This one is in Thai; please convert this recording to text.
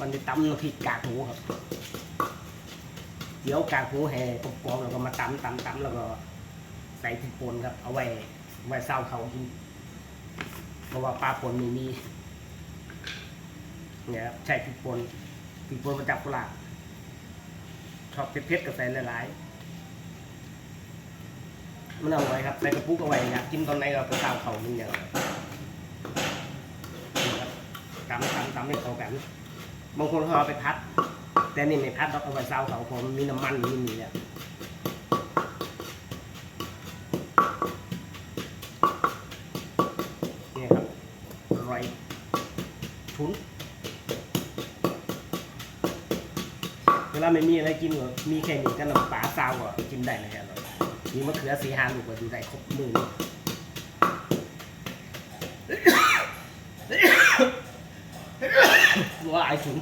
มันจะตำน้ำพริกกากหมูครับ เดี๋ยวกากหมูแห่กรอบๆแล้วก็มาตำตำตำแล้วก็ใส่พริกป่นครับ เอาไว้ไว้เศร้าเขากิน เพราะว่าปลาป่นไม่มีเนี่ยครับใช้พริกป่นพริกป่นมาจากโคราชชอบเผ็ดๆกับใส่หลายๆมันเอาไว้ครับใส่กระปุกเอาไว้อยากกินตอนไหนก็ไปเศร้าเขากินอย่างไรนี่ครับตำตำตำให้เขากัน บางคนเขาเอาไปพัด แต่นี่ไม่พัดเราเอาไว้เศร้าเขาเพราะมันมีน้ำมันมีนี่แหละนี่ครับอร่อยชุนเวลาไม่มีอะไรกินก็มีแค่นี้ก็น้ำปลาซาวก็กินได้เลยอร่อยมีมะเขือสีหาลูกก็ดูได้ครบมือนี่ ว่าไอ้ถุง